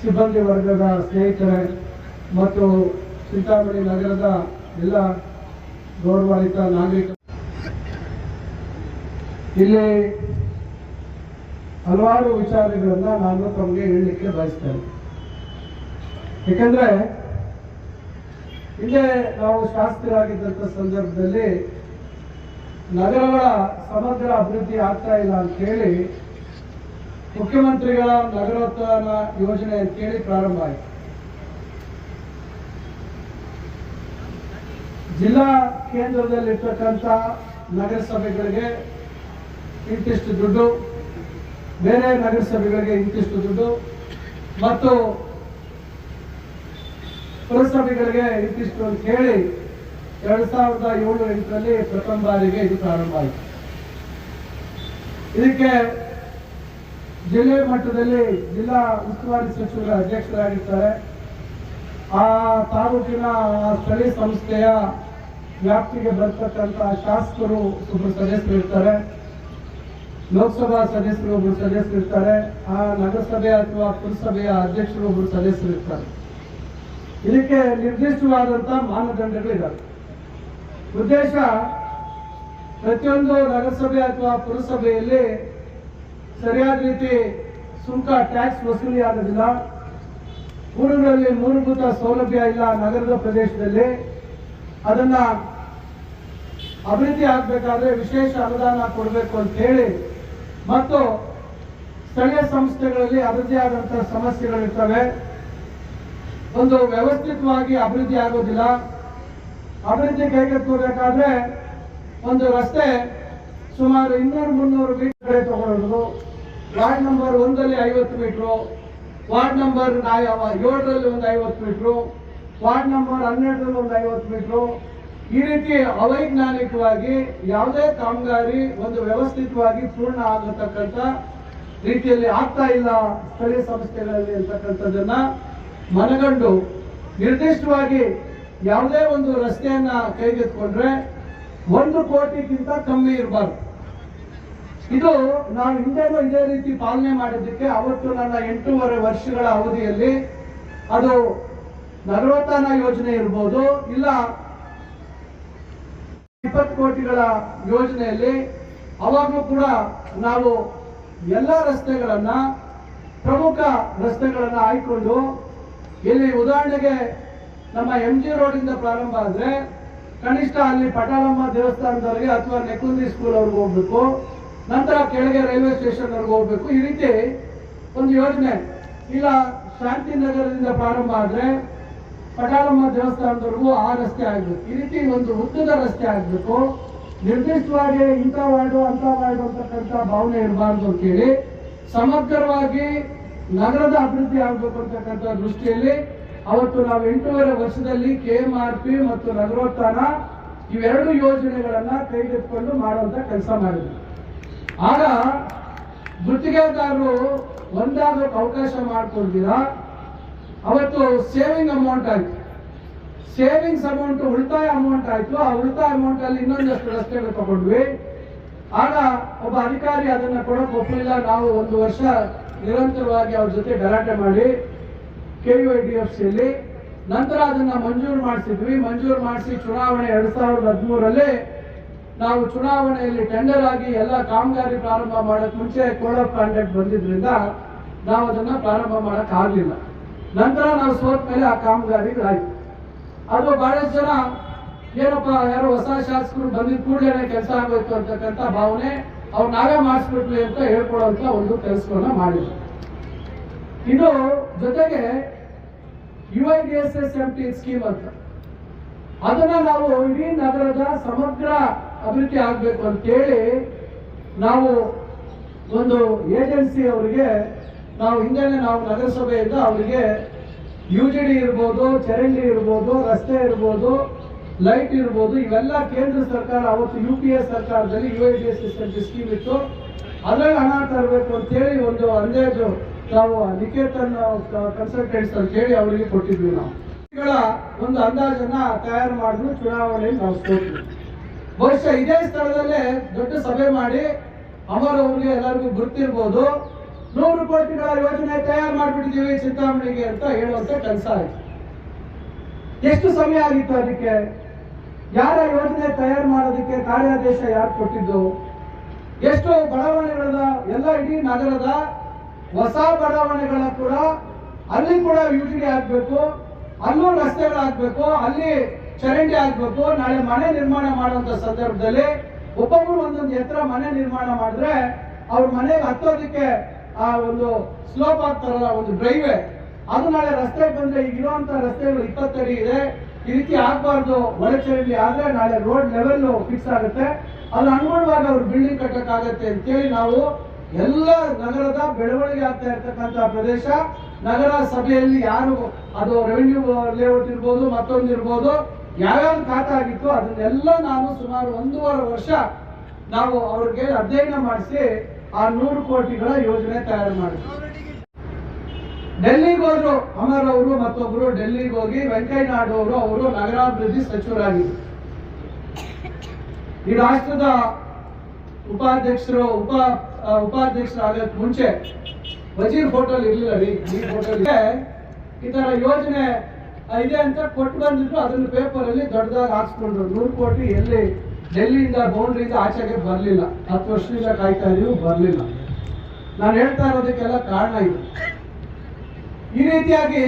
ಸಿಬ್ಬಂದಿ ವರ್ಗದ ಸ್ನೇಹಿತರೆ ಮತ್ತು ಚಿಂತಾಮಣಿ ನಗರದ ಎಲ್ಲ ಗೌರವಾನ್ವಿತ ನಾಗರಿಕ ಇಲ್ಲಿ ಹಲವಾರು ವಿಚಾರಗಳನ್ನ ನಾನು ತಮಗೆ ಹೇಳಲಿಕ್ಕೆ ಬಯಸ್ತೇನೆ. ಯಾಕಂದ್ರೆ, ಹಿಂದೆ ನಾವು ಶಾಸಕರಾಗಿದ್ದಂಥ ಸಂದರ್ಭದಲ್ಲಿ ನಗರಗಳ ಸಮಗ್ರ ಅಭಿವೃದ್ಧಿ ಆಗ್ತಾ ಇಲ್ಲ ಅಂತ ಹೇಳಿ ಮುಖ್ಯಮಂತ್ರಿಗಳ ನಗರೋತ್ಥಾನ ಯೋಜನೆ ಅಂತೇಳಿ ಪ್ರಾರಂಭ ಆಯಿತು. ಜಿಲ್ಲಾ ಕೇಂದ್ರದಲ್ಲಿರ್ತಕ್ಕಂಥ ನಗರಸಭೆಗಳಿಗೆ ಇಂತಿಷ್ಟು ದುಡ್ಡು, ಬೇರೆ ನಗರಸಭೆಗಳಿಗೆ ಇಂತಿಷ್ಟು ದುಡ್ಡು ಮತ್ತು ಪುರಸಭೆಗಳಿಗೆ ಇಂತಿಷ್ಟು ಅಂತ ಹೇಳಿ ಎರಡ್ ಸಾವಿರದ ಏಳು ಎಂಟರಲ್ಲಿ ಪ್ರಥಮ ಬಾರಿಗೆ ಇದು ಪ್ರಾರಂಭ ಆಯಿತು. ಇದಕ್ಕೆ ಜಿಲ್ಲೆ ಮಟ್ಟದಲ್ಲಿ ಜಿಲ್ಲಾ ಉಸ್ತುವಾರಿ ಸಚಿವರ ಅಧ್ಯಕ್ಷರಾಗಿರ್ತಾರೆ. ಆ ತಾಲೂಕಿನ ಸ್ಥಳೀಯ ಸಂಸ್ಥೆಯ ವ್ಯಾಪ್ತಿಗೆ ಬರ್ತಕ್ಕಂಥ ಶಾಸಕರು ಒಬ್ಬರು ಸದಸ್ಯರು ಇರ್ತಾರೆ. ಲೋಕಸಭಾ ಸದಸ್ಯರು ಒಬ್ಬರು ಸದಸ್ಯರು ಇರ್ತಾರೆ. ಆ ನಗರಸಭೆ ಅಥವಾ ಪುರಸಭೆಯ ಅಧ್ಯಕ್ಷರು ಒಬ್ಬರು ಸದಸ್ಯರು ಇರ್ತಾರೆ. ಇದಕ್ಕೆ ನಿರ್ದಿಷ್ಟವಾದಂತ ಮಾನದಂಡಗಳಿದ್ದಾವೆ ಉದ್ದೇಶ ಪ್ರತಿಯೊಂದು ನಗರಸಭೆ ಅಥವಾ ಪುರಸಭೆಯಲ್ಲಿ ಸರಿಯಾದ ರೀತಿ ಸುಂಕ ಟ್ಯಾಕ್ಸ್ ವಸೂಲಿ ಆಗೋದಿಲ್ಲ. ಊರುಗಳಲ್ಲಿ ಮೂಲಭೂತ ಸೌಲಭ್ಯ ಇಲ್ಲ ನಗರದ ಪ್ರದೇಶದಲ್ಲಿ. ಅದನ್ನ ಅಭಿವೃದ್ಧಿ ಆಗಬೇಕಾದ್ರೆ ವಿಶೇಷ ಅನುದಾನ ಕೊಡಬೇಕು ಅಂತ ಹೇಳಿ ಮತ್ತು ಸ್ಥಳೀಯ ಸಂಸ್ಥೆಗಳಲ್ಲಿ ಅಭಿವೃದ್ಧಿ ಆದಂತಹ ಸಮಸ್ಯೆಗಳಿರ್ತವೆ ಒಂದು ವ್ಯವಸ್ಥಿತವಾಗಿ ಅಭಿವೃದ್ಧಿ ಆಗೋದಿಲ್ಲ. ಅಭಿವೃದ್ಧಿ ಕೈಗೆತ್ತಬೇಕಾದ್ರೆ ಒಂದು ರಸ್ತೆ ಸುಮಾರು ಇನ್ನೂರು ಮುನ್ನೂರು ಮೀಟರ್ ಕಡೆ ತಗೊಳ್ಳೋದು ವಾರ್ಡ್ ನಂಬರ್ ಒಂದಲ್ಲಿ ಐವತ್ತು ಮೀಟ್ರು, ವಾರ್ಡ್ ನಂಬರ್ ಏಳರಲ್ಲಿ ಒಂದು ಐವತ್ತು ಮೀಟ್ರು, ವಾರ್ಡ್ ನಂಬರ್ ಹನ್ನೆರಡರಲ್ಲಿ ಒಂದು ಐವತ್ತು ಮೀಟ್ರು. ಈ ರೀತಿ ಅವೈಜ್ಞಾನಿಕವಾಗಿ ಯಾವುದೇ ಕಾಮಗಾರಿ ಒಂದು ವ್ಯವಸ್ಥಿತವಾಗಿ ಪೂರ್ಣ ಆಗತಕ್ಕಂಥ ರೀತಿಯಲ್ಲಿ ಆಗ್ತಾ ಇಲ್ಲ ಸ್ಥಳೀಯ ಸಂಸ್ಥೆಗಳಲ್ಲಿ ಅಂತಕ್ಕಂಥದ್ದನ್ನ ಮನಗಂಡು ನಿರ್ದಿಷ್ಟವಾಗಿ ಯಾವುದೇ ಒಂದು ರಸ್ತೆಯನ್ನ ಕೈಗೆತ್ಕೊಂಡ್ರೆ ಒಂದು ಕೋಟಿಗಿಂತ ಕಮ್ಮಿ ಇರಬಾರ್ದು. ಇದು ನಾನು ಹಿಂದೆನೂ ಇದೇ ರೀತಿ ಪಾಲನೆ ಮಾಡಿದ್ದಕ್ಕೆ ಅವತ್ತು ನನ್ನ ಎಂಟೂವರೆ ವರ್ಷಗಳ ಅವಧಿಯಲ್ಲಿ ಅದು ನಲವತ್ತಾನ ಯೋಜನೆ ಇರ್ಬೋದು, ಇಲ್ಲ ಇಪ್ಪತ್ತು ಕೋಟಿಗಳ ಯೋಜನೆಯಲ್ಲಿ ಅವಾಗಲೂ ಕೂಡ ನಾವು ಎಲ್ಲ ರಸ್ತೆಗಳನ್ನ, ಪ್ರಮುಖ ರಸ್ತೆಗಳನ್ನ ಆಯ್ಕೊಂಡು ಇಲ್ಲಿ ಉದಾಹರಣೆಗೆ ನಮ್ಮ ಎಂ ಜಿ ಇಂದ ಪ್ರಾರಂಭ ಆದ್ರೆ ಕನಿಷ್ಠ ಅಲ್ಲಿ ಪಟಾಳಮ್ಮ ದೇವಸ್ಥಾನದವರೆಗೆ ಅಥವಾ ನೆಕುಂದಿ ಸ್ಕೂಲ್ ಅವ್ರಿಗೆ ಹೋಗ್ಬೇಕು. ನಂತರ ಕೆಳಗೆ ರೈಲ್ವೆ ಸ್ಟೇಷನ್ ಅವ್ರಿಗೆ ಹೋಗ್ಬೇಕು. ಈ ರೀತಿ ಒಂದು ಯೋಜನೆ. ಇಲ್ಲ ಶಾಂತಿನಗರದಿಂದ ಪ್ರಾರಂಭ ಆದ್ರೆ ಪಟಾಳಮ್ಮ ದೇವಸ್ಥಾನದವರೆಗೂ ಆ ರಸ್ತೆ ಆಗ್ಬೇಕು. ಈ ರೀತಿ ಒಂದು ಉದ್ದದ ರಸ್ತೆ ಆಗ್ಬೇಕು. ನಿರ್ದಿಷ್ಟವಾಗಿ ಇಂಥ ವಾರ್ಡು ಅಂತ ವಾರ್ಡು ಅಂತಕ್ಕಂಥ ಭಾವನೆ ಇರಬಾರ್ದು ಅಂತೇಳಿ ಸಮಗ್ರವಾಗಿ ನಗರದ ಅಭಿವೃದ್ಧಿ ಆಗಬೇಕು ಅಂತಕ್ಕಂಥ ದೃಷ್ಟಿಯಲ್ಲಿ ಅವತ್ತು ನಾವು ಎಂಟೂವರೆ ವರ್ಷದಲ್ಲಿ ಕೆ ಎಂ ಆರ್ ಪಿ ಮತ್ತು ನಗರೋತ್ಥಾನ ಇವೆರಡು ಯೋಜನೆಗಳನ್ನು ಕೈಗೆತ್ತಿಕೊಂಡು ಮಾಡುವಂತ ಕೆಲಸ ಮಾಡಿದ್ವಿ. ಆಗ ಗುತ್ತಿಗೆದಾರರು ಒಂದಾಗಕ್ಕೆ ಅವಕಾಶ ಮಾಡಿಕೊಡ್ತೀರಾ ಅವತ್ತು ಸೇವಿಂಗ್ ಅಮೌಂಟ್ ಆಯ್ತು. ಸೇವಿಂಗ್ಸ್ ಅಮೌಂಟ್ ಉಳಿತಾಯ ಅಮೌಂಟ್ ಆಯ್ತು. ಆ ಉಳಿತಾಯ ಅಮೌಂಟ್ ಅಲ್ಲಿ ಇನ್ನೊಂದಷ್ಟು ರಸ್ತೆಗಳು ತಗೊಂಡ್ವಿ. ಆಗ ಒಬ್ಬ ಅಧಿಕಾರಿ ಅದನ್ನ ಕೊಡಕ್ ಒಪ್ಪಲಿಲ್ಲ ನಾವು ಒಂದು ವರ್ಷ ನಿರಂತರವಾಗಿ ಅವ್ರ ಜೊತೆ ಗಲಾಟೆ ಮಾಡಿ K U I D F ಸಿಯಲ್ಲಿ ನಂತರ ಅದನ್ನ ಮಂಜೂರು ಮಾಡಿಸಿದ್ವಿ. ಮಂಜೂರು ಮಾಡಿಸಿ ಚುನಾವಣೆ ಎರಡ್ ಸಾವಿರದ ಹದಿಮೂರರಲ್ಲಿ ನಾವು ಚುನಾವಣೆಯಲ್ಲಿ ಟೆಂಡರ್ ಆಗಿ ಎಲ್ಲ ಕಾಮಗಾರಿ ಪ್ರಾರಂಭ ಮಾಡಕ್ ಮುಂಚೆ ಕೋಡ್ ಆಫ್ ಕಾಂಡಕ್ಟ್ ಬಂದಿದ್ರಿಂದ ನಾವು ಅದನ್ನ ಪ್ರಾರಂಭ ಮಾಡಕ್ ಆಗ್ಲಿಲ್ಲ. ನಂತರ ನಾವು ಸೋತ್ ಮೇಲೆ ಆ ಕಾಮಗಾರಿಗಳಾಯ್ತು. ಅದು ಬಹಳಷ್ಟು ಜನ ಏನಪ್ಪ, ಯಾರೋ ಹೊಸ ಶಾಸಕರು ಬಂದಿದ್ ಕೂಡಲೇ ಕೆಲಸ ಆಗ್ಬೇಕು ಅಂತಕ್ಕಂಥ ಭಾವನೆ ಅವ್ರು ನಾವೇ ಮಾಡಿಸ್ಬಿಟ್ವಿ ಅಂತ ಹೇಳ್ಕೊಡುವಂತ ಒಂದು ಕೆಲಸವನ್ನ ಮಾಡಿದ್ರು. ಇದು ಜೊತೆಗೆ U I D S S M T scheme ಅಂತ. ಅದನ್ನ ನಾವು ಇಡೀ ನಗರದ ಸಮಗ್ರ ಅಭಿವೃದ್ಧಿ ಆಗಬೇಕು ಅಂತೇಳಿ ನಾವು ಒಂದು ಏಜೆನ್ಸಿ ಅವರಿಗೆ, ನಾವು ಹಿಂದೆನೆ ನಾವು ನಗರಸಭೆಯಿಂದ ಅವರಿಗೆ ಯು ಜಿ ಡಿ ಇರ್ಬೋದು, ಚರಂಡಿ ಇರ್ಬೋದು, ರಸ್ತೆ ಇರ್ಬೋದು, ಲೈಟ್ ಇರ್ಬೋದು, ಇವೆಲ್ಲ ಕೇಂದ್ರ ಸರ್ಕಾರ ಅವತ್ತು ಯು ಪಿ ಎ ಸರ್ಕಾರದಲ್ಲಿ U I D S scheme ಇತ್ತು. ಅದ್ರಲ್ಲಿ ಹಣ ತರಬೇಕು ಅಂತೇಳಿ ಒಂದು ಅಂದಾಜು ನಾವು ನಿಕೇತನ್ ಕನ್ಸಲ್ಟೆಂಟ್ಸ್ ಅಂತ ಹೇಳಿ ಅವರಿಗೆ ಕೊಟ್ಟಿದ್ವಿ ನಾವು. ಒಂದು ಅಂದಾಜನ್ನ ತಯಾರು ಮಾಡಿದ್ರು, ಚುನಾವಣೆಯಲ್ಲಿ ನಾವು ಬಹುಶಃ ಇದೇ ಸ್ಥಳದಲ್ಲೇ ದೊಡ್ಡ ಸಭೆ ಮಾಡಿ ಅಮರ್ ಅವ್ರಿಗೆ ಎಲ್ಲರಿಗೂ ಗೊತ್ತಿರ್ಬೋದು ನೂರು ಕೋಟಿಗಳ ಯೋಜನೆ ತಯಾರು ಮಾಡಿಬಿಟ್ಟಿದ್ದೀವಿ ಚಿಂತಾಮಣಿಗೆ ಅಂತ ಹೇಳುವಂತ ಕೆಲಸ ಆಯ್ತು. ಎಷ್ಟು ಸಮಯ ಆಗಿತ್ತು ಅದಕ್ಕೆ? ಯಾರ ಯೋಜನೆ ತಯಾರು ಮಾಡೋದಕ್ಕೆ ಕಾರ್ಯಾದೇಶ ಯಾರು ಕೊಟ್ಟಿದ್ದು? ಎಷ್ಟು ಬಡಾವಣೆಗಳದ, ಎಲ್ಲ ಇಡೀ ನಗರದ ಹೊಸ ಬಡಾವಣೆಗಳ ಕೂಡ ಅಲ್ಲಿ ಕೂಡ ಯುಟಿಡಿ ಆಗ್ಬೇಕು, ಅಲ್ಲೂ ರಸ್ತೆಗಳಾಗ್ಬೇಕು, ಅಲ್ಲಿ ಚರಂಡಿ ಆಗ್ಬೇಕು, ನಾಳೆ ಮನೆ ನಿರ್ಮಾಣ ಮಾಡುವಂತ ಸಂದರ್ಭದಲ್ಲಿ ಒಬ್ಬೊಬ್ರು ಒಂದೊಂದು ಎತ್ತರ ಮನೆ ನಿರ್ಮಾಣ ಮಾಡಿದ್ರೆ ಅವ್ರ ಮನೆಗೆ ಹತ್ತೋದಕ್ಕೆ ಆ ಒಂದು ಸ್ಲೋಪ್ ಆಗ್ತಾರಲ್ಲ ಒಂದು ಡ್ರೈವೇ ಅದು ನಾಳೆ ರಸ್ತೆ ಬಂದ್ರೆ ಈಗ ಇರುವಂತ ರಸ್ತೆಗಳು ಇಪ್ಪತ್ತಡಿ ಇದೆ. ಈ ರೀತಿ ಆಗ್ಬಾರ್ದು ಒಳಚರಂಡಿ ಆದ್ರೆ ನಾಳೆ ರೋಡ್ ಲೆವೆಲ್ ಫಿಕ್ಸ್ ಆಗುತ್ತೆ. ಅದು ಅನುಗುಣವಾಗಿ ಅವ್ರು ಬಿಲ್ಡಿಂಗ್ ಕಟ್ಟಕ್ಕಾಗತ್ತೆ ಅಂತೇಳಿ ನಾವು ಎಲ್ಲ ನಗರದ ಬೆಳವಣಿಗೆ ಆಗ್ತಾ ಇರ್ತಕ್ಕಂಥ ಪ್ರದೇಶ ನಗರ ಸಭೆಯಲ್ಲಿ ಯಾರು ಅದು ರೆವಿನ್ಯೂ ಲೇಔಟ್ ಇರ್ಬೋದು, ಮತ್ತೊಂದು ಇರ್ಬೋದು ಯಾವ್ಯಾವ ಖಾತೆ ಆಗಿತ್ತು ಅದನ್ನೆಲ್ಲ ನಾನು ಸುಮಾರು ಒಂದೂವರೆ ವರ್ಷ ನಾವು ಅವ್ರಿಗೆ ಅಧ್ಯಯನ ಮಾಡಿಸಿ ಆ ನೂರು ಕೋಟಿಗಳ ಯೋಜನೆ ತಯಾರು ಮಾಡಿದ್ವಿ. ಡೆಲ್ಲಿಗೆ ಹೋದ್ರು ಅಮರ್ ಅವರು, ಮತ್ತೊಬ್ರು ಡೆಲ್ಲಿಗೆ ಹೋಗಿ ವೆಂಕಯ್ಯ ನಾಯ್ಡು ಅವರು ಅವರು ನಗರಾಭಿವೃದ್ಧಿ ಸಚಿವರಾಗಿದ್ರು. ಈ ರಾಷ್ಟ್ರದ ಉಪಾಧ್ಯಕ್ಷರು, ಉಪ ಉಪಾಧ್ಯಕ್ಷರು ಉಪಾಧ್ಯಕ್ಷರಾಗಕ್ ಮುಂಚೆ ವಜೀರ್ ಹೋಟೆಲ್ ಇರ್ಲಿಲ್ಲ ರೀ, ಈ ಈ ತರ ಯೋಜನೆ ಇದೆ ಅಂತ ಕೊಟ್ಟು ಬಂದಿದ್ರು ಅದನ್ನ ಪೇಪರ್ ಅಲ್ಲಿ ದೊಡ್ಡದಾಗಿ ಹಾಕ್ಸ್ಕೊಂಡ್ರು. ನೂರು ಕೋಟಿ ಎಲ್ಲಿ ಡೆಲ್ಲಿಯಿಂದ ಬೌಂಡ್ರಿಯಿಂದ ಆಚೆಗೆ ಬರಲಿಲ್ಲ. ಹತ್ತು ವರ್ಷದಿಂದ ಕಾಯ್ತಾ ಇದೀವಿ, ಬರಲಿಲ್ಲ. ನಾನು ಹೇಳ್ತಾ ಇರೋದಕ್ಕೆಲ್ಲ ಕಾರಣ ಇದು. ಈ ರೀತಿಯಾಗಿ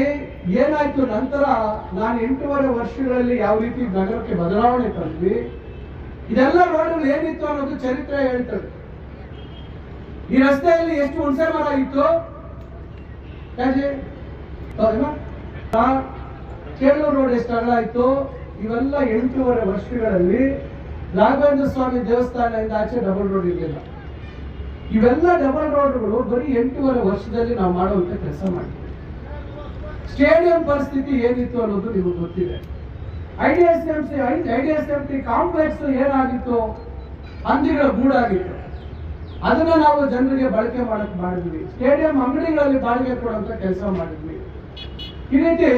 ಏನಾಯ್ತು ನಂತರ ನಾನು ಎಂಟೂವರೆ ವರ್ಷಗಳಲ್ಲಿ ಯಾವ ರೀತಿ ನಗರಕ್ಕೆ ಬದಲಾವಣೆ ತಂದ್ವಿ. ಇದೆಲ್ಲ ರೋಡ್ಗಳು ಏನಿತ್ತು ಅನ್ನೋದು ಚರಿತ್ರೆ ಹೇಳ್ತದೆ. ಈ ರಸ್ತೆಯಲ್ಲಿ ಎಷ್ಟು ಹುಣಸೆ ಮರ ಇತ್ತು? ಕೇಳೂರು ರೋಡ್ ಎಷ್ಟು ಅಗಲ ಆಯ್ತು? ಇವೆಲ್ಲ ಎಂಟೂವರೆ ವರ್ಷಗಳಲ್ಲಿ ರಾಘವೇಂದ್ರ ಸ್ವಾಮಿ ದೇವಸ್ಥಾನದಿಂದ ಆಚೆ ಡಬಲ್ ರೋಡ್ ಇರಲಿಲ್ಲ. ಇವೆಲ್ಲ ಡಬಲ್ ರೋಡ್ಗಳು ಬರೀ ಎಂಟೂವರೆ ವರ್ಷದಲ್ಲಿ ನಾವು ಮಾಡುವಂತ ಕೆಲಸ ಮಾಡಿದ್ವಿ. ಸ್ಟೇಡಿಯಂ ಪರಿಸ್ಥಿತಿ ಏನಿತ್ತು ಅನ್ನೋದು ನಿಮಗೆ ಗೊತ್ತಿದೆ. ಐಡಿಎಸ್ಎಂಸಿ ಐಡಿಎಸ್ಎಂಸಿ ಕಾಂಪ್ಲೆಕ್ಸ್ ಏನಾಗಿತ್ತು? ಹಂದಿಗಳ ಗೂಡಾಗಿತ್ತು. ಅದನ್ನ ನಾವು ಜನರಿಗೆ ಬಳಕೆ ಮಾಡಕ್ ಮಾಡಿದ್ವಿ. ಸ್ಟೇಡಿಯಂ ಅಂಗಡಿಗಳಲ್ಲಿ ಬಾಡಿಗೆ ಕೊಡುವಂತ ಕೆಲಸ ಮಾಡಿದ್ವಿ. ಈ ರೀತಿ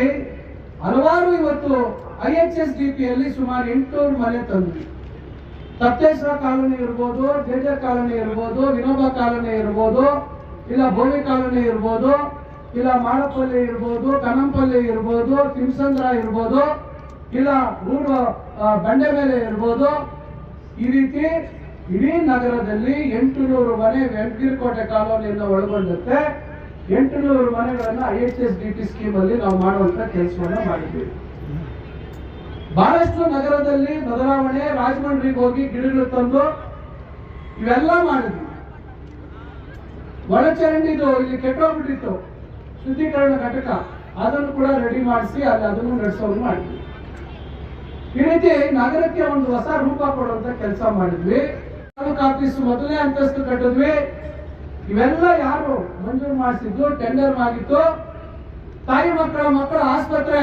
ಹಲವಾರು ಇವತ್ತು ಐ ಎಚ್ ಎಸ್ ಡಿ ಪಿಯಲ್ಲಿ ಸುಮಾರು ಎಂಟುನೂರು ಮನೆ ತಂದ್ವಿ. ಸಪ್ತೇಶ್ವರ ಕಾಲೋನಿ ಇರ್ಬೋದು ಜೆ ಜೆ ಕಾಲೋನಿ ಇರ್ಬೋದು, ವಿನೋಬ ಕಾಲೋನಿ ಇರ್ಬೋದು, ಇಲ್ಲ ಭೋವಿ ಕಾಲೋನಿ ಇರ್ಬೋದು, ಇಲ್ಲ ಮಾಡಪಲ್ಲಿ ಇರ್ಬೋದು, ಕನಂಪಲ್ಲಿ ಇರ್ಬೋದು, ತಿಮ್ಸಂದ್ರ ಇರ್ಬೋದು, ಇಲ್ಲ ಊರು ಬಂಡೆ ಮೇಲೆ ಇರ್ಬೋದು. ಈ ರೀತಿ ಇಡೀ ನಗರದಲ್ಲಿ ಎಂಟುನೂರು ಮನೆ ವೆಂಕಟಕೋಟೆ ಕಾಲೋನಿಯನ್ನು ಒಳಗೊಂಡಂತೆ ಎಂಟುನೂರು ಮನೆಗಳನ್ನ I H S D T scheme ಅಲ್ಲಿ ನಾವು ಮಾಡುವಂತ ಕೆಲಸವನ್ನ ಮಾಡಿದ್ವಿ. ಬಹಳಷ್ಟು ನಗರದಲ್ಲಿ ಬದಲಾವಣೆ, ರಾಜಮಂಡ್ರಿಗೆ ಹೋಗಿ ಗಿಡಗಳು ತಂದು ಇವೆಲ್ಲ ಮಾಡಿದ್ವಿ. ಒಳಚರಂಡಿದು ಇಲ್ಲಿ ಕೆಟ್ಟೋಗ್ಬಿಟ್ಟಿತ್ತು. ಶುದ್ಧೀಕರಣ ಘಟಕ. ಅದನ್ನು ಕೂಡ ರೆಡಿ ಮಾಡಿಸಿ ಅಲ್ಲಿ ಅದನ್ನು ನಡೆಸೋದು ಮಾಡಿದ್ವಿ. ಈ ರೀತಿ ನಗರಕ್ಕೆ ಒಂದು ಹೊಸ ರೂಪ ಕೊಡುವಂತ ಕೆಲಸ ಮಾಡಿದ್ವಿ. ತಾಲೂಕು ಆಫೀಸ್ ಮೊದಲನೇ ಅಂತಸ್ತು ಕಟ್ಟಿದ್ವಿ. ಇವೆಲ್ಲ ಯಾರು? ಮಂಜೂರು ಮಾಡಿಸಿದ್ದು ಟೆಂಡರ್ ಆಗಿತ್ತು ತಾಯಿ ಮಕ್ಕಳ ಮಕ್ಕಳ ಆಸ್ಪತ್ರೆ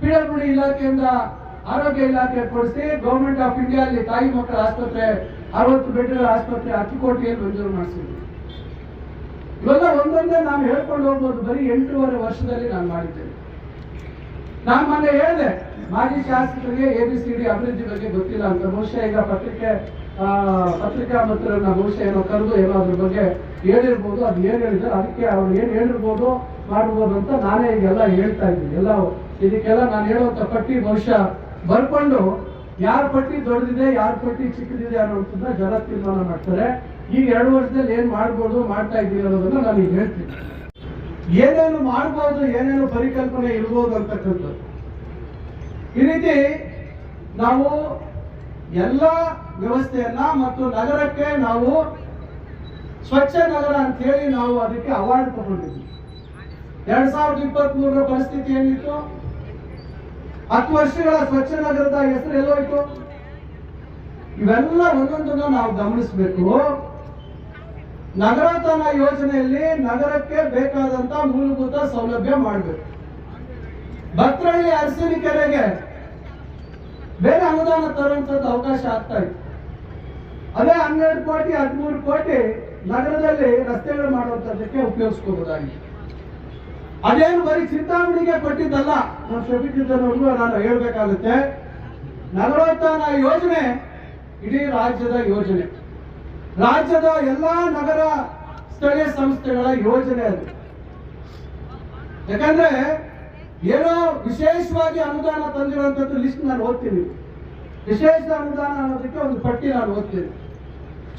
ಪಿಡಬ್ಲ್ಯೂಡಿ ಇಲಾಖೆಯಿಂದ ಆರೋಗ್ಯ ಇಲಾಖೆ ಕೊಡಿಸಿ ಗೌರ್ಮೆಂಟ್ ಆಫ್ ಇಂಡಿಯಾ ಅಲ್ಲಿ ತಾಯಿ ಮಕ್ಕಳ ಆಸ್ಪತ್ರೆ, ಅರವತ್ತು ಬೆಡ್ಗಳ ಆಸ್ಪತ್ರೆ ಹತ್ತು ಕೋಟಿಯಲ್ಲಿ ಮಂಜೂರು ಮಾಡಿಸಿದ್ರು. ಇವೆಲ್ಲ ಒಂದೊಂದೇ ನಾನು ಹೇಳ್ಕೊಂಡು ಹೋಗ್ಬೋದು, ಬರೀ ಎಂಟೂವರೆ ವರ್ಷದಲ್ಲಿ ನಾನು ಮಾಡಿದ್ದೇನೆ. ನಾನು ಮೊನ್ನೆ ಹೇಳಿದೆ, ಮಾಜಿ ಶಾಸಕರಿಗೆ ಎ ಬಿ ಸಿ ಡಿ ಅಭಿವೃದ್ಧಿ ಬಗ್ಗೆ ಗೊತ್ತಿಲ್ಲ ಅಂತ. ಬಹುಶಃ ಈಗ ಪತ್ರಿಕೆ ಪತ್ರಿಕಾ ಮಿತ್ರರನ್ನ ಬಹುಶಃ ಏನೋ ಕರೆದು ಏನೋ ಬಗ್ಗೆ ಹೇಳಿರ್ಬೋದು ಅದು ಏನ್ ಹೇಳಿದ್ರು, ಅದಕ್ಕೆ ಅವ್ರು ಏನ್ ಹೇಳಿರ್ಬೋದು ಮಾಡ್ಬೋದು ಅಂತ ನಾನೇ ಈಗೆಲ್ಲ ಹೇಳ್ತಾ ಇದ್ದೀನಿ. ಎಲ್ಲ ಇದಕ್ಕೆಲ್ಲ ನಾನು ಹೇಳುವಂತ ಪಟ್ಟಿ ಬಹುಶಃ ಬರ್ಕೊಂಡು ಯಾರ ಪಟ್ಟಿ ದೊಡ್ಡದಿದೆ, ಯಾರ ಪಟ್ಟಿ ಚಿಕ್ಕದಿದೆ ಅನ್ನೋದನ್ನ ಜನ ತೀರ್ಮಾನ ಮಾಡ್ತಾರೆ. ಈಗ ಎರಡು ವರ್ಷದಲ್ಲಿ ಏನ್ ಮಾಡ್ಬೋದು, ಮಾಡ್ತಾ ಇದ್ದೀನಿ ಅನ್ನೋದನ್ನ ನಾನು ಈಗ ಹೇಳ್ತೀನಿ. ಏನೇನು ಮಾಡ್ಬೋದು, ಏನೇನು ಪರಿಕಲ್ಪನೆ ಇರ್ಬೋದು ಅಂತಕ್ಕಂಥದ್ದು. ಈ ರೀತಿ ನಾವು ಎಲ್ಲ ವ್ಯವಸ್ಥೆಯನ್ನ ಮತ್ತು ನಗರಕ್ಕೆ ನಾವು ಸ್ವಚ್ಛ ನಗರ ಅಂತ ಹೇಳಿ ನಾವು ಅದಕ್ಕೆ ಅವಾರ್ಡ್ ತಗೊಂಡಿದ್ವಿ ಎರಡ್ ಸಾವಿರದ ಇಪ್ಪತ್ತ್ ಮೂರರ ಪರಿಸ್ಥಿತಿ ಏನಿತ್ತು? ಹತ್ತು ವರ್ಷಗಳ ಸ್ವಚ್ಛ ನಗರದ ಹೆಸರು ಎಲ್ಲೋಯ್ತು? ಇವೆಲ್ಲ ಒಂದೊಂದನ್ನ ನಾವು ಗಮನಿಸಬೇಕು. ನಗರತನ ಯೋಜನೆಯಲ್ಲಿ ನಗರಕ್ಕೆ ಬೇಕಾದಂತ ಮೂಲಭೂತ ಸೌಲಭ್ಯ ಮಾಡಬೇಕು. ಭತ್ರಹಳ್ಳಿ ಅರಸಿನ ಕೆರೆಗೆ ಬೇರೆ ಅನುದಾನ ತರುವಂತದ್ದು ಅವಕಾಶ ಆಗ್ತಾ ಇತ್ತು. ಅದೇ ಹನ್ನೆರಡು ಕೋಟಿ, ಹದಿಮೂರು ಕೋಟಿ ನಗರದಲ್ಲಿ ರಸ್ತೆಗಳು ಮಾಡುವಂತದ್ದಕ್ಕೆ ಉಪಯೋಗಿಸ್ಕೋಬಹುದಾಗಿದೆ ಅದೇನು ಬರೀ ಚಿಂತಾಮಣಿಗೆ ಕೊಟ್ಟಿದ್ದಲ್ಲ ನಾನು ಶಫೀಕಿದ್ದನವ್ರಿಗೂ ನಾನು ಹೇಳ್ಬೇಕಾಗುತ್ತೆ. ನಗರೋತ್ಥಾನ ಯೋಜನೆ ಇಡೀ ರಾಜ್ಯದ ಯೋಜನೆ. ರಾಜ್ಯದ ಎಲ್ಲಾ ನಗರ ಸ್ಥಳೀಯ ಸಂಸ್ಥೆಗಳ ಯೋಜನೆ ಅದು. ಯಾಕಂದ್ರೆ ಏನೋ ವಿಶೇಷವಾಗಿ ಅನುದಾನ ತಂದಿರುವಂತದ್ದು ಲಿಸ್ಟ್ ನಾನು ಓದ್ತೀನಿ. ವಿಶೇಷ ಅನುದಾನ ಅನ್ನೋದಕ್ಕೆ ಒಂದು ಪಟ್ಟಿ ನಾನು ಓದ್ತೀನಿ.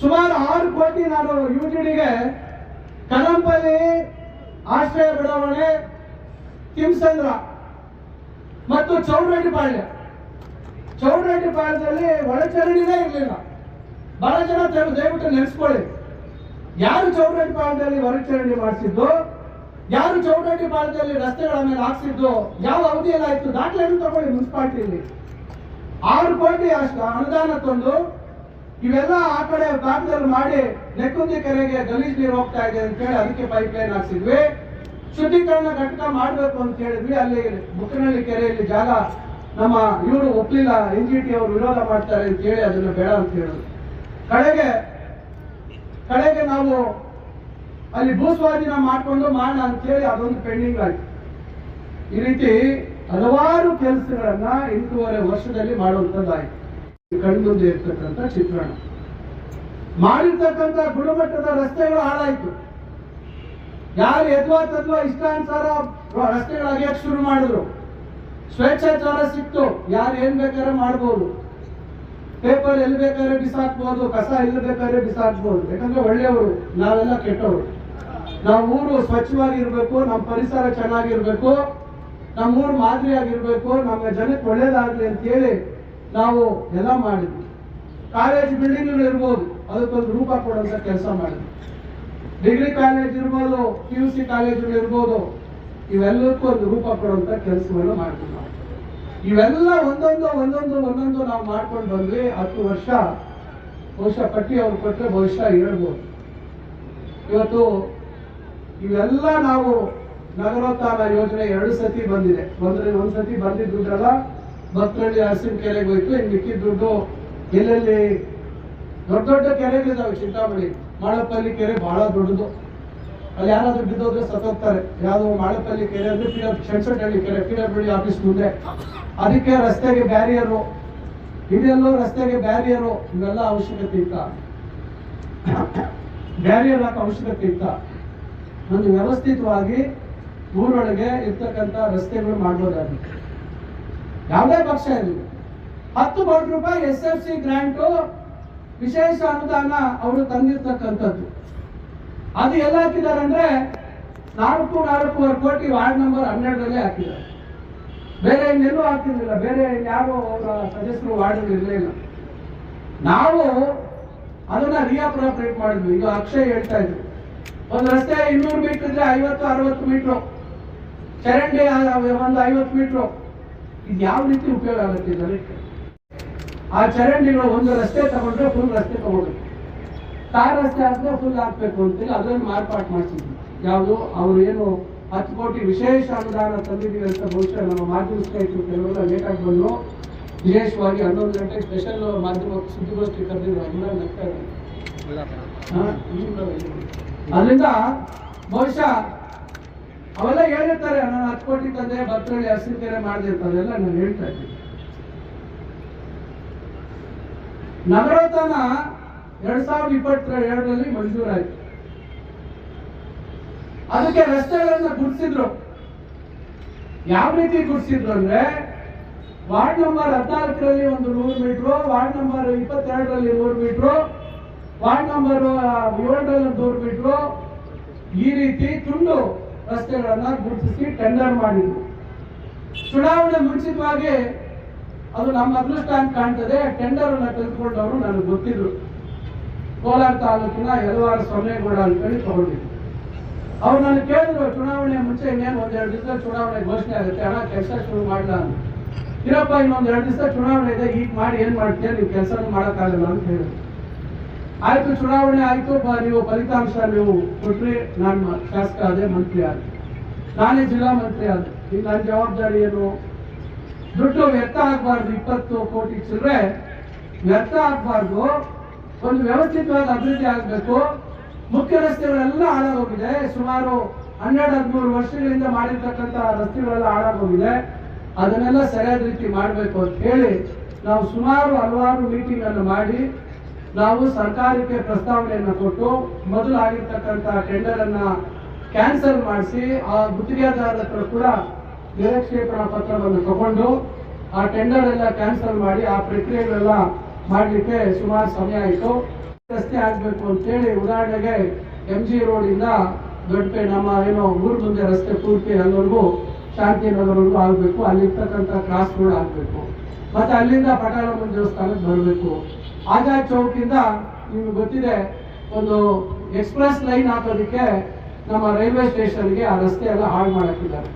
ಸುಮಾರು ಆರು ಕೋಟಿ ನಾನು ಯುವಜನಿಗೆ ಕನಂಪಲ್ಲಿ ಆಶ್ರಯ ಬಡಾವಣೆ ಕಿಮ್ಸಂದ್ರ ಮತ್ತು ಚೌಡರೆಡ್ಡಿಪಾಳ್ಯ ಚೌಡರೆಡ್ಡಿಪಾಳ್ಯದಲ್ಲಿ ಒಳಚರಣಿನೇ ಇರಲಿಲ್ಲ. ಬಹಳ ಜನ ದಯವಿಟ್ಟು ನೆನೆಸ್ಕೊಳ್ಳಿ. ಯಾರು ಚೌಡರೆಡ್ಡಿಪಾಳ್ಯದಲ್ಲಿ ಒಳಚರಣಿ ಮಾಡಿಸಿದ್ದು? ಯಾರು ಚೌಡರೆಡ್ಡಿಪಾಳ್ಯದಲ್ಲಿ ರಸ್ತೆಗಳ ಮೇಲೆ ಹಾಕ್ಸಿದ್ದು? ಯಾವ ಅವಧಿಯಲ್ಲಿ ಆಯ್ತು ದಾಖಲೆಯನ್ನು ತಗೊಳ್ಳಿ ಮುನ್ಸಿಪಾಲ್ಟಿಯಲ್ಲಿ. ಆರು ಕೋಟಿ ಅಷ್ಟು ಅನುದಾನ ತಂದು ಇವೆಲ್ಲ ಆ ಕಡೆ ಭಾಗದಲ್ಲಿ ಮಾಡಿ ನೆಕ್ಕುಂದಿ ಕೆರೆಗೆ ಗಲೀಜ್ ನೀರು ಹೋಗ್ತಾ ಇದೆ ಅಂತ ಹೇಳಿ ಅದಕ್ಕೆ ಪೈಪ್ ಲೈನ್ ಹಾಕ್ಸಿದ್ವಿ. ಶುದ್ಧೀಕರಣ ಘಟಕ ಮಾಡಬೇಕು ಅಂತ ಹೇಳಿದ್ವಿ. ಅಲ್ಲಿ ಬುಕ್ಕನಹಳ್ಳಿ ಕೆರೆಯಲ್ಲಿ ಜಾಗ ನಮ್ಮ ಇವರು ಒಪ್ಪಲಿಲ್ಲ ಎನ್ ಜಿ ಟಿ ಅವರು ವಿರೋಧ ಮಾಡ್ತಾರೆ ಅಂತ ಹೇಳಿ ಅದನ್ನ ಬೇಡ ಅಂತ ಹೇಳಿದ್ರು. ಕಡೆಗೆ ಕಡೆಗೆ ನಾವು ಅಲ್ಲಿ ಭೂಸ್ವಾಧೀನ ಮಾಡ್ಕೊಂಡು ಅಂತ ಹೇಳಿ ಅದೊಂದು ಪೆಂಡಿಂಗ್ ಆಯ್ತು. ಈ ರೀತಿ ಹಲವಾರು ಕೆಲಸಗಳನ್ನ ಎಂಟೂವರೆ ವರ್ಷದಲ್ಲಿ ಮಾಡುವಂತದ್ದಾಯ್ತು ಕಣ್ಮುಂದೆ ಇರ್ತಕ್ಕಂಥ ಚಿತ್ರಣ. ಮಾಡಿರ್ತಕ್ಕಂಥ ಗುಣಮಟ್ಟದ ರಸ್ತೆಗಳು ಹಾಳಾಯ್ತು. ಯಾರು ಎದ್ವಾ ತದ್ವಾ ಇಷ್ಟಾನುಸಾರ ರಸ್ತೆಗಳು ಅಗೆಯಕ್ ಶುರು ಮಾಡಿದ್ರು. ಸ್ವೇಚ್ಛಾಚಾರ ಸಿಕ್ತು. ಯಾರು ಏನ್ ಬೇಕಾದ್ರೆ ಮಾಡ್ಬೋದು. ಪೇಪರ್ ಎಲ್ಲಿ ಬೇಕಾದ್ರೆ ಬಿಸಾಕ್ಬೋದು. ಕಸ ಎಲ್ಲಿ ಬೇಕಾದ್ರೆ ಬಿಸಾಕ್ಬೋದು. ಯಾಕಂದ್ರೆ ಒಳ್ಳೆಯವರು, ನಾವೆಲ್ಲ ಕೆಟ್ಟವರು. ನಮ್ಮ ಊರು ಸ್ವಚ್ಛವಾಗಿ ಇರಬೇಕು ನಮ್ಮ ಪರಿಸರ ಚೆನ್ನಾಗಿರ್ಬೇಕು ನಮ್ಮ ಊರು ಮಾದರಿಯಾಗಿರ್ಬೇಕು, ನಮ್ಮ ಜನಕ್ಕೆ ಒಳ್ಳೇದಾಗ್ಲಿ ಅಂತ ಹೇಳಿ ನಾವು ಎಲ್ಲ ಮಾಡಿದ್ವಿ. ಕಾಲೇಜ್ ಬಿಲ್ಡಿಂಗ್ಗಳು ಇರ್ಬೋದು. ಅದಕ್ಕೊಂದು ರೂಪ ಕೊಡುವಂತ ಕೆಲಸ ಮಾಡಿದ್ವಿ. ಡಿಗ್ರಿ ಕಾಲೇಜ್ ಇರ್ಬೋದು ಪಿ ಯು ಸಿ ಕಾಲೇಜುಗಳು ಇರ್ಬೋದು. ಇವೆಲ್ಲಕ್ಕೂ ಒಂದು ರೂಪ ಕೊಡುವಂತ ಕೆಲಸವನ್ನು ಮಾಡ್ತೀವಿ ನಾವು. ಇವೆಲ್ಲ ಒಂದೊಂದು ಒಂದೊಂದು ಒಂದೊಂದು ನಾವು ಮಾಡ್ಕೊಂಡು ಬಂದ್ವಿ. ಹತ್ತು ವರ್ಷ ಬಹುಶಃ ಪಟ್ಟಿ ಅವ್ರು ಕೊಟ್ಟರೆ ಬಹುಶಃ ಹೇಳ್ಬೋದು. ಇವತ್ತು ಇವೆಲ್ಲ ನಾವು ನಗರೋತ್ಥಾನ ಯೋಜನೆ ಎರಡು ಸತಿ ಬಂದಿದೆ. ಒಂದ್ಸತಿ ಬಂದಿದ್ದು ಸತಿ ಭಕ್ತರಳ್ಳಿ ಹಸಿನ ಕೆರೆಗೆ ಹೋಯ್ತು, ಹಿಂಗೆ ಮಿಕ್ಕಿದ ದುಡ್ಡು ಎಲ್ಲೆಲ್ಲಿ ದೊಡ್ಡ ದೊಡ್ಡ ಕೆರೆಗಳಿದಾವೆ, ಚಿಂತಾಮಣಿ. ಮಾಳಪ್ಪಲ್ಲಿ ಕೆರೆ ಬಹಳ ದೊಡ್ಡದು. ಅಲ್ಲಿ ಯಾರಾದ್ರೂ ಬಿದ್ದೋದ್ರೆ ಸತ್ತೋಗ್ತಾರೆ. ಯಾವ್ದೋ ಮಾಳಪ್ಪಲ್ಲಿ ಕೆರೆ ಅಂದ್ರೆ ಪಿ ಶೆಣಸಟ್ಟಹಳ್ಳಿ ಕೆರೆ, ಪಿ ಡಬ್ಲ್ಯೂ ಆಫೀಸ್ ಮುಂದೆ. ಅದಕ್ಕೆ ರಸ್ತೆಗೆ ಬ್ಯಾರಿಯರು. ಇದೆಲ್ಲೋ ರಸ್ತೆಗೆ ಬ್ಯಾರಿಯರು. ಇವೆಲ್ಲ ಅವಶ್ಯಕತೆ ಇತ್ತ. ಬ್ಯಾರಿಯರ್ ಹಾಕೋ ಅವಶ್ಯಕತೆ ಇತ್ತ. ಒಂದು ವ್ಯವಸ್ಥಿತವಾಗಿ ಊರೊಳಗೆ ಇರ್ತಕ್ಕಂಥ ರಸ್ತೆಗಳು ಮಾಡ್ಬೋದಾಗಿತ್ತು. ಯಾವುದೇ ಪಕ್ಷ ಇರಲಿ. ಹತ್ತು ಕೋಟಿ ರೂಪಾಯಿ ಎಸ್ ಎಫ್ ಸಿ ಗ್ರಾಂಟು ವಿಶೇಷ ಅನುದಾನ ಅವರು ತಂದಿರ್ತಕ್ಕಂಥದ್ದು. ಅದು ಎಲ್ಲ ಹಾಕಿದ್ದಾರೆ ಅಂದ್ರೆ ನಾಲ್ಕು, ನಾಲ್ಕೂವರೆ ಕೋಟಿ ವಾರ್ಡ್ ನಂಬರ್ ಹನ್ನೆರಡರಲ್ಲೇ ಹಾಕಿದ್ದಾರೆ. ಬೇರೆ ಇನ್ನೆಲ್ಲೂ ಹಾಕಿರ್ಲಿಲ್ಲ. ಬೇರೆ ಯಾರು ಅವರ ಸದಸ್ಯರು ವಾರ್ಡ್ ಇರಲಿಲ್ಲ. ನಾವು ಅದನ್ನ ರಿಯಾಪ್ರಾಪ್ರೇಟ್ ಮಾಡಿದ್ವಿ. ಈಗ ಅಕ್ಷಯ್ ಹೇಳ್ತಾ ಇದ್ರು. ಒಂದು ರಸ್ತೆ ಇನ್ನೂರು ಮೀಟರ್ ಇದ್ರೆ ಐವತ್ತು, ಅರವತ್ತು ಮೀಟ್ರು. ಚರಂಡಿ ಒಂದು ಐವತ್ತು ಮೀಟ್ರು. ಇದು ಯಾವ ರೀತಿ ಉಪಯೋಗ ಆಗುತ್ತೆ ಜನಕ್ಕೆ ಆ ಚರಂಡಿಗಳು ಒಂದು ರಸ್ತೆ ತಗೊಂಡ್ರೆ ಫುಲ್ ರಸ್ತೆ ತಗೊಂಡ್ರು ತಾರ್ ರಸ್ತೆ ಆದ್ರೆ ಫುಲ್ ಹಾಕ್ಬೇಕು ಅಂತೇಳಿ ಅದನ್ನು ಮಾರ್ಪಾಟ್ ಮಾಡಿಸಿದ್ವಿ. ಯಾವುದು? ಅವರು ಏನು ಹತ್ತು ಕೋಟಿ ವಿಶೇಷ ಅನುದಾನ ತಂದಿದ್ದೀವಿ ಅಂತ ಬಹುಶಃ ನಮ್ಮ ಮಾಧ್ಯಮ ಸ್ನೇಹಿತರು ಕೆಲವೆಲ್ಲ ಲೇಟಾಗಿ ಬಂದು ವಿಶೇಷವಾಗಿ ಹನ್ನೊಂದು ಗಂಟೆ ಸ್ಪೆಷಲ್ ಮಾಧ್ಯಮ ಸುದ್ದಿಗೋಷ್ಠಿ ಕರೆದಿದ್ರು ಅದನ್ನ ನಗ್ತಾ ಇದ್ದಾರೆ. ಅದರಿಂದ ಬಹುಶಃ ಅವೆಲ್ಲ ಹೇಳಿರ್ತಾರೆ ನಾನು ಹತ್ತು ಕೋಟಿ ತಂದೆ ಭದ್ರಳ್ಳಿ ಹಸಿರು ಕೆರೆ ಮಾಡಿದಿರ್ತಾರೆ. ಎಲ್ಲ ನಾನು ಹೇಳ್ತಾ ಇದ್ದೀನಿ. ನಗರೋತ್ಥಾನ ಎರಡ್ ಸಾವಿರದ ಇಪ್ಪತ್ತ ಎರಡರಲ್ಲಿ ಮಂಜೂರಾಯಿತು. ಅದಕ್ಕೆ ರಸ್ತೆಗಳನ್ನ ಗುಡಿಸಿದ್ರು. ಯಾವ ರೀತಿ ಗುಡಿಸಿದ್ರು ಅಂದ್ರೆ, ವಾರ್ಡ್ ನಂಬರ್ ಹದಿನಾಲ್ಕರಲ್ಲಿ ಒಂದು ನೂರು ಮೀಟ್ರು, ವಾರ್ಡ್ ನಂಬರ್ ಇಪ್ಪತ್ತೆರಡರಲ್ಲಿ ನೂರು ಮೀಟ್ರು, ವಾರ್ಡ್ ನಂಬರ್ ಏಳರಲ್ಲಿ ನೂರು ಮೀಟ್ರು. ಈ ರೀತಿ ತುಂಡು ರಸ್ತೆಗಳನ್ನ ಗುರುತಿಸಿ ಟೆಂಡರ್ ಮಾಡಿದ್ರು. ಚುನಾವಣೆ ಮುಂಚಿತವಾಗಿ ಅದು ನಮ್ಮ ಅದೃಷ್ಟ ಅಂತ ಕಾಣ್ತದೆ ಟೆಂಡರ್ ಅನ್ನ ತೆಗೆದುಕೊಂಡವರು ನನಗೆ ಗೊತ್ತಿದ್ರು. ಕೋಲಾರ ತಾಲೂಕಿನ ಯಲವಾರ ಸೊನ್ನೇಗೌಡ ಅಂತೇಳಿ ತಗೊಂಡಿದ್ರು. ಅವ್ರು ನಾನು ಕೇಳಿದ್ರು, ಚುನಾವಣೆ ಮುಂಚೆ ಇನ್ನೇನು ಒಂದೆರಡು ದಿವಸ ಚುನಾವಣೆ ಘೋಷಣೆ ಆಗುತ್ತೆ ಹಣ ಕೆಲಸ ಶುರು ಮಾಡಲ್ಲ ಅಂತ. ಇರಪ್ಪ, ಇನ್ನೊಂದ್ ಎರಡು ದಿವಸ ಚುನಾವಣೆ ಇದೆ ಈಗ ಮಾಡಿ, ಏನ್ ಮಾಡ್ತೀಯ, ನೀವು ಕೆಲಸ ಮಾಡಕ್ಕಾಗಲ್ಲ ಅಂತ ಹೇಳಿದ್ರು. ಆಯ್ತು, ಚುನಾವಣೆ ಆಯ್ತು ನೀವು ಫಲಿತಾಂಶ ನೀವು ಕೊಟ್ಟರೆ ನಾನು ಶಾಸಕ ಆದೆ ಮಂತ್ರಿ ಆದೆ ನಾನೇ ಜಿಲ್ಲಾ ಮಂತ್ರಿ ಆದೆ ಈಗ ನನ್ನ ಜವಾಬ್ದಾರಿ ಏನು? ದುಡ್ಡು ವ್ಯರ್ಥ ಆಗಬಾರ್ದು, ಇಪ್ಪತ್ತು ಕೋಟಿ ಚಿಲ್ಲರೆ ವ್ಯರ್ಥ ಆಗಬಾರ್ದು, ಒಂದು ವ್ಯವಸ್ಥಿತವಾದ ಅಭಿವೃದ್ಧಿ ಆಗಬೇಕು. ಮುಖ್ಯ ರಸ್ತೆಗಳೆಲ್ಲ ಹಾಳಾಗೋಗಿದೆ. ಸುಮಾರು ಹನ್ನೆರಡು, ಹದಿಮೂರು ವರ್ಷಗಳಿಂದ ಮಾಡಿರ್ತಕ್ಕಂಥ ರಸ್ತೆಗಳೆಲ್ಲ ಹಾಳಾಗೋಗಿದೆ. ಅದನ್ನೆಲ್ಲ ಸರಿಯಾದ ರೀತಿ ಮಾಡಬೇಕು ಅಂತ ಹೇಳಿ ನಾವು ಸುಮಾರು ಹಲವಾರು ಮೀಟಿಂಗ್ ಅನ್ನು ಮಾಡಿ ನಾವು ಸರ್ಕಾರಕ್ಕೆ ಪ್ರಸ್ತಾವನೆಯನ್ನು ಕೊಟ್ಟು ಮೊದಲು ಟೆಂಡರ್ ಅನ್ನ ಕ್ಯಾನ್ಸಲ್ ಮಾಡಿಸಿ ಆ ಗುತ್ತಿಗೆದಾರರ ಹತ್ರ ಕೂಡ ನಿರಕ್ಷೇಪಣಾ ಪತ್ರವನ್ನು ತಗೊಂಡು ಆ ಟೆಂಡರ್ ಎಲ್ಲ ಕ್ಯಾನ್ಸಲ್ ಮಾಡಿ ಆ ಪ್ರಕ್ರಿಯೆಗಳೆಲ್ಲ ಮಾಡಲಿಕ್ಕೆ ಸುಮಾರು ಸಮಯ ಆಯಿತು. ರಸ್ತೆ ಆಗಬೇಕು ಅಂತೇಳಿ ಉದಾಹರಣೆಗೆ ಎಂ ಜಿ ರೋಡ್ ಇಂದ ದೊಡ್ಡಪೆ ನಮ್ಮ ಏನೋ ಊರ್ ಮುಂದೆ ರಸ್ತೆ ಪೂರ್ತಿ ಅಲ್ಲಿವರೆಗೂ ಶಾಂತಿನಗರವರೆಗೂ ಆಗಬೇಕು. ಅಲ್ಲಿರ್ತಕ್ಕಂಥ ಕ್ರಾಸ್ ರೋಡ್ ಆಗಬೇಕು. ಮತ್ತೆ ಅಲ್ಲಿಂದ ಪಟಾಳಮ್ಮನ ದೇವಸ್ಥಾನಕ್ಕೆ ಬರಬೇಕು. ಆಜಾದ್ ಚೌಕಿಂದ ನಿಮ್ಗೆ ಗೊತ್ತಿದೆ, ಒಂದು ಎಕ್ಸ್ಪ್ರೆಸ್ ಲೈನ್ ಹಾಕೋದಕ್ಕೆ ನಮ್ಮ ರೈಲ್ವೆ ಸ್ಟೇಷನ್ಗೆ ಆ ರಸ್ತೆ ಎಲ್ಲ ಹಾಳು ಮಾಡಾಕಿದ್ದಾರೆ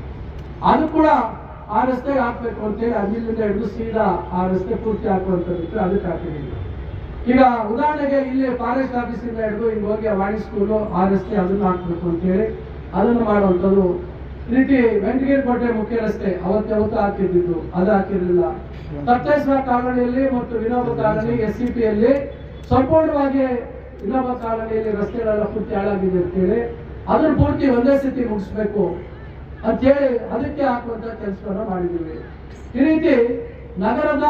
ಅದು ಕೂಡ ಆ ರಸ್ತೆಗೆ ಹಾಕ್ಬೇಕು ಅಂತೇಳಿ ಅಲ್ಲಿಂದ ಹಿಡಿದು ಸೀದಾ ಆ ರಸ್ತೆ ಪೂರ್ತಿ ಹಾಕುವಂಥದ್ದು ಅದಕ್ಕೆ ಹಾಕಿದ್ದೀವಿ ಈಗ ಉದಾಹರಣೆಗೆ ಇಲ್ಲಿ ಫಾರೆಸ್ಟ್ ಆಫೀಸಿಂದ ಹಿಡಿದು ಹಿಂಗೆ ಹೋಗಿ ವಾಣಿ ಸ್ಕೂಲು ಆ ರಸ್ತೆ ಅದನ್ನು ಹಾಕ್ಬೇಕು ಅಂತೇಳಿ ಅದನ್ನು ಮಾಡುವಂಥದ್ದು ಈ ರೀತಿ ವೆಂಕಟಗಿರಿ ಕೋಟೆ ಮುಖ್ಯ ರಸ್ತೆ ಅವತ್ತು ಯಾವತ್ತು ಹಾಕಿದ್ದು ಅದು ಹಾಕಿರ್ಲಿಲ್ಲ. ತಪ್ಪೇಶ್ವರ ಕಾಲೋನಿಯಲ್ಲಿ ಮತ್ತು ವಿನೋಬ ಕಾಲೋನಿ ಎಸ್ ಸಿ ಪಿಯಲ್ಲಿ ಸಂಪೂರ್ಣವಾಗಿ ವಿನೋಬ ಕಾಲೋನಿಯಲ್ಲಿ ರಸ್ತೆಗಳೆಲ್ಲ ಪೂರ್ತಿ ಹಾಳಾಗಿದೆ ಅಂತೇಳಿ. ಅದನ್ನ ಪೂರ್ತಿ ಒಂದೇ ಸ್ಥಿತಿ ಮುಗಿಸ್ಬೇಕು ಅಂತೇಳಿ ಅದಕ್ಕೆ ಹಾಕುವಂತ ಕೆಲಸವನ್ನ ಮಾಡಿದ್ದೀವಿ. ಈ ರೀತಿ ನಗರದ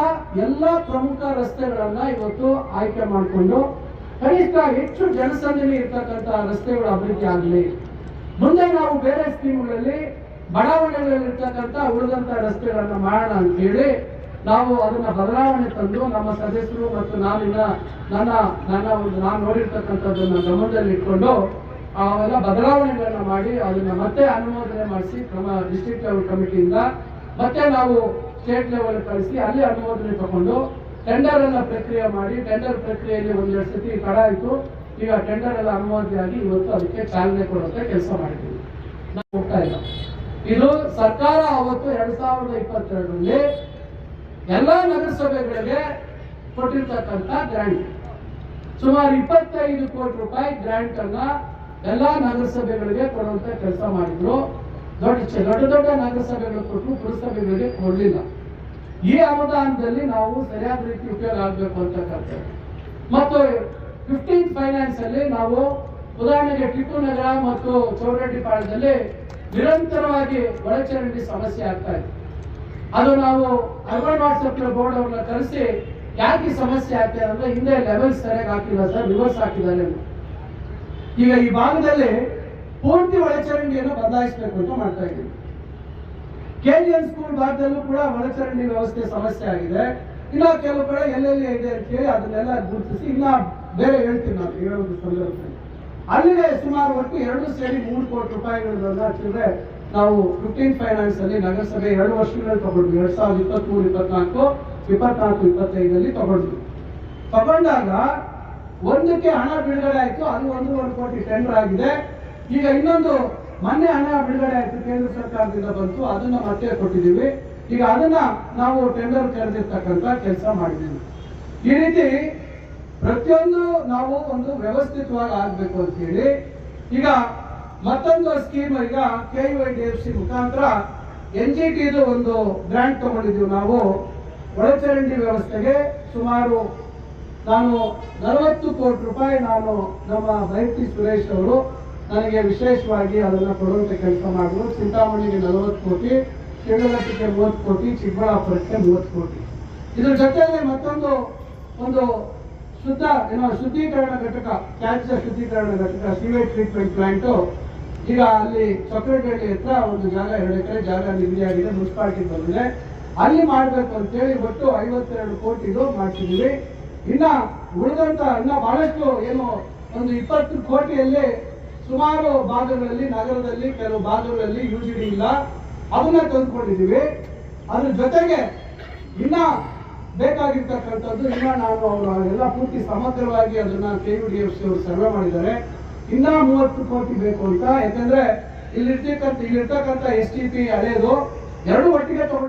ಎಲ್ಲ ಪ್ರಮುಖ ರಸ್ತೆಗಳನ್ನ ಇವತ್ತು ಆಯ್ಕೆ ಮಾಡಿಕೊಂಡು ಕನಿಷ್ಠ ಹೆಚ್ಚು ಜನಸಂದಣಿ ಇರ್ತಕ್ಕಂಥ ರಸ್ತೆಗಳು ಅಭಿವೃದ್ಧಿ ಆಗಲಿ. ಮುಂದೆ ನಾವು ಬೇರೆ ಸ್ಕೀಮ್ಗಳಲ್ಲಿ ಬಡಾವಣೆಗಳಲ್ಲಿ ಇರ್ತಕ್ಕಂಥ ಉಳಿದಂತ ರಸ್ತೆಗಳನ್ನು ಮಾಡೋಣ ಅಂತ ಹೇಳಿ ನಾವು ಅದನ್ನ ಬದಲಾವಣೆ ತಂದು ನಮ್ಮ ಸದಸ್ಯರು ಮತ್ತು ನಾನಿನ ನನ್ನ ನನ್ನ ಒಂದು ನಾನು ನೋಡಿರ್ತಕ್ಕಂಥದ್ದನ್ನ ಗಮನದಲ್ಲಿ ಇಟ್ಕೊಂಡು ಅವೆಲ್ಲ ಬದಲಾವಣೆಗಳನ್ನ ಮಾಡಿ ಅದನ್ನ ಮತ್ತೆ ಅನುಮೋದನೆ ಮಾಡಿಸಿ ನಮ್ಮ ಡಿಸ್ಟ್ರಿಕ್ಟ್ ಲೆವೆಲ್ ಕಮಿಟಿಯಿಂದ ಮತ್ತೆ ನಾವು ಸ್ಟೇಟ್ ಲೆವೆಲ್ ಕಳಿಸಿ ಅಲ್ಲಿ ಅನುಮೋದನೆ ತಗೊಂಡು ಟೆಂಡರ್ ಅನ್ನ ಪ್ರಕ್ರಿಯೆ ಮಾಡಿ ಟೆಂಡರ್ ಪ್ರಕ್ರಿಯೆಯಲ್ಲಿ ಒಂದೆರಡು ಸತಿ ತಡ ಆಯಿತು. ಈಗ ಟೆಂಡರ್ ಎಲ್ಲ ಅನುಮತಿ ಆಗಿ ಇವತ್ತು ಅದಕ್ಕೆ ಚಾಲನೆ ಕೊಡುವಂತ ಕೆಲಸ ಮಾಡಿದ್ದೀವಿ. ನಾವು ಹೋಗ್ತಾ ಇಲ್ಲ. ಇದು ಸರ್ಕಾರ ಅವತ್ತು ಎರಡ್ ಸಾವಿರದ ಇಪ್ಪತ್ತೆರಡರಲ್ಲಿ ಎಲ್ಲಾ ನಗರಸಭೆಗಳಿಗೆ ಕೊಟ್ಟಿರ್ತಕ್ಕಂಥ ಗ್ರಾಂಟ್ ಸುಮಾರು ಇಪ್ಪತ್ತೈದು ಕೋಟಿ ರೂಪಾಯಿ ಗ್ರಾಂಟ್ ಅನ್ನ ಎಲ್ಲಾ ನಗರಸಭೆಗಳಿಗೆ ಕೊಡುವಂತ ಕೆಲಸ ಮಾಡಿದ್ರು. ದೊಡ್ಡ ದೊಡ್ಡ ದೊಡ್ಡ ನಗರಸಭೆಗಳು ಕೊಟ್ಟು ಪುರಸಭೆಗಳಿಗೆ ಕೊಡಲಿಲ್ಲ. ಈ ಅನುದಾನದಲ್ಲಿ ನಾವು ಸರಿಯಾದ ರೀತಿ ಉಪಯೋಗ ಆಗಬೇಕು ಅಂತ ಕರ್ತೇವೆ ಮತ್ತು ಫಿಫ್ಟೀನ್ ಫೈನಾನ್ಸ್ ಅಲ್ಲಿ ನಾವು ಉದಾಹರಣೆಗೆ ಟಿಪ್ಪು ನಗರ ಮತ್ತು ಚೌಡರೆಡ್ಡಿಪಾಳ್ಯದಲ್ಲಿ ನಿರಂತರವಾಗಿ ಒಳಚರಂಡಿ ಸಮಸ್ಯೆ ಆಗ್ತಾ ಇದೆ. ಅದು ನಾವು ಅರ್ಬನ್ ವಾಟ್ಸಪ್ ಬೋರ್ಡ್ ಅವ್ರನ್ನ ಕರೆಸಿ ಯಾಕೆ ಸಮಸ್ಯೆ ಆಗ್ತಾ ಅಂದ್ರೆ ಹಿಂದೆ ಲೆವೆಲ್ ಸರಿಯಾಗಿ ಹಾಕಿಲ್ಲ ಸರ್ ರಿವರ್ಸ್ ಹಾಕಿದ್ದಾರೆ ಈಗ ಈ ಭಾಗದಲ್ಲಿ ಪೂರ್ತಿ ಒಳಚರಂಡಿಯನ್ನು ಬದಲಾಯಿಸಬೇಕು ಅಂತ ಮಾಡ್ತಾ ಇದ್ದೀವಿ. ಕೆಜಿಎನ್ ಸ್ಕೂಲ್ ಭಾಗದಲ್ಲೂ ಕೂಡ ಒಳಚರಂಡಿ ವ್ಯವಸ್ಥೆ ಸಮಸ್ಯೆ ಆಗಿದೆ. ಇಲ್ಲ ಕೆಲವು ಕಡೆ ಎಲ್ಲೆಲ್ಲಿ ಇದೆ ಅಂತ ಹೇಳಿ ಅದನ್ನೆಲ್ಲ ಗುರುತಿಸಿ, ಇನ್ನ ಬೇರೆ ಹೇಳ್ತೀನಿ ನಾನು ಹೇಳೋದು ಸಂದರ್ಭದಲ್ಲಿ. ಅಲ್ಲಿಗೆ ಸುಮಾರು ಒಟ್ಟು ಎರಡು ಸೇರಿ ಮೂರು ಕೋಟಿ ರೂಪಾಯಿಗಳು ಹಚ್ಚಿದ್ರೆ ನಾವು ಫಿಫ್ಟೀನ್ ಫೈನಾನ್ಸ್ ಅಲ್ಲಿ ನಗರಸಭೆ ಎರಡು ವರ್ಷಗಳಲ್ಲಿ ತಗೊಂಡ್ವಿ. ಎರಡ್ ಸಾವಿರದ ಇಪ್ಪತ್ಮೂರು, ಇಪ್ಪತ್ನಾಲ್ಕು ಇಪ್ಪತ್ನಾಲ್ಕು ಇಪ್ಪತ್ತೈದಲ್ಲಿ ತಗೊಂಡ್ವಿ. ತಗೊಂಡಾಗ ಒಂದಕ್ಕೆ ಹಣ ಬಿಡುಗಡೆ ಆಯ್ತು, ಅದು ಒಂದು ಒಂದು ಕೋಟಿ ಟೆಂಡರ್ ಆಗಿದೆ. ಈಗ ಇನ್ನೊಂದು ಮೊನ್ನೆ ಹಣ ಬಿಡುಗಡೆ ಆಯ್ತು, ಕೇಂದ್ರ ಸರ್ಕಾರದಿಂದ ಬಂತು, ಅದನ್ನ ಮತ್ತೆ ಕೊಟ್ಟಿದ್ದೀವಿ. ಈಗ ಅದನ್ನ ನಾವು ಟೆಂಡರ್ ಕರೆದಿರ್ತಕ್ಕಂಥ ಕೆಲಸ ಮಾಡಿದ್ದೀವಿ. ಈ ರೀತಿ ಪ್ರತಿಯೊಂದು ನಾವು ಒಂದು ವ್ಯವಸ್ಥಿತವಾಗಿ ಆಗ್ಬೇಕು ಅಂತ ಹೇಳಿ, ಈಗ ಮತ್ತೊಂದು ಸ್ಕೀಮ್ ಈಗ K Y D F C ಮುಖಾಂತರ ಎನ್ ಜಿ ಟಿದು ಒಂದು ಗ್ರಾಂಟ್ ತಗೊಂಡಿದ್ದೀವಿ ನಾವು. ಒಳಚರಂಡಿ ವ್ಯವಸ್ಥೆಗೆ ಸುಮಾರು ನಾನು ನಲವತ್ತು ಕೋಟಿ ರೂಪಾಯಿ ನಾನು ನಮ್ಮ ಮೈತ್ರಿ ಸುರೇಶ್ ಅವರು ನನಗೆ ವಿಶೇಷವಾಗಿ ಅದನ್ನು ಕೊಡುವಂತ ಕೆಲಸ ಮಾಡಿದ್ರು. ಚಿಂತಾಮಣಿಗೆ ನಲವತ್ತು ಕೋಟಿ ಶಿವಲಕ್ಕೆ ಮೂವತ್ತು ಕೋಟಿ, ಚಿಕ್ಕಬಳ್ಳಾಪುರಕ್ಕೆ ಮೂವತ್ತು ಕೋಟಿ. ಇದ್ರ ಜೊತೆಯಲ್ಲಿ ಮತ್ತೊಂದು, ಒಂದು ಶುದ್ಧ ಏನೋ ಶುದ್ಧೀಕರಣ ಘಟಕ ಕ್ಯಾನ್ಸರ್ ಶುದ್ಧೀಕರಣ ಘಟಕ ಸಿವೇಜ್ ಟ್ರೀಟ್ಮೆಂಟ್ ಪ್ಲಾಂಟು ಈಗ ಅಲ್ಲಿ ಸೊಕರಗಳ್ಳಿ ಹತ್ರ ಒಂದು ಜಾಗ, ಎರಡು ಎಕರೆ ಜಾಗ ನಿಗದಿಯಾಗಿದೆ ಮುನ್ಸಿಪಾಲಿಟಿ ಬಂದಿದೆ. ಅಲ್ಲಿ ಮಾಡಬೇಕು ಅಂತೇಳಿ ಒಟ್ಟು ಐವತ್ತೆರಡು ಕೋಟಿದು ಮಾಡ್ತಿದ್ದೀವಿ. ಇನ್ನ ಉಳಿದಂತ ಇನ್ನ ಬಹಳಷ್ಟು ಏನು, ಒಂದು ಇಪ್ಪತ್ತು ಕೋಟಿಯಲ್ಲಿ ಸುಮಾರು ಭಾಗಗಳಲ್ಲಿ, ನಗರದಲ್ಲಿ, ಕೆಲವು ಭಾಗಗಳಲ್ಲಿ ಯೂಸ್ ಜಿ ಡಿ ಇಲ್ಲ. ಅದನ್ನ ತಂದ್ಕೊಂಡಿದ್ದೀವಿ. ಅದ್ರ ಜೊತೆಗೆ ಇನ್ನ ಬೇಕಾಗಿರ್ತಕ್ಕಂಥದ್ದು ಇನ್ನ ನಾನು ಅವರು ಎಲ್ಲ ಪೂರ್ತಿ ಸಮಗ್ರವಾಗಿ ಅದನ್ನ K U D F C ಅವರು ಸರ್ವೆ ಮಾಡಿದ್ದಾರೆ. ಇನ್ನ ಮೂವತ್ತು ಕೋಟಿ ಬೇಕು ಅಂತ. ಯಾಕಂದ್ರೆ ಇಲ್ಲಿರ್ತಕ್ಕಂಥ ಇಲ್ಲಿರ್ತಕ್ಕಂಥ ಎಸ್ ಟಿ ಪಿ ಹಳೆಯದು ಎರಡು ಒಟ್ಟಿಗೆ ತಗೊಂಡು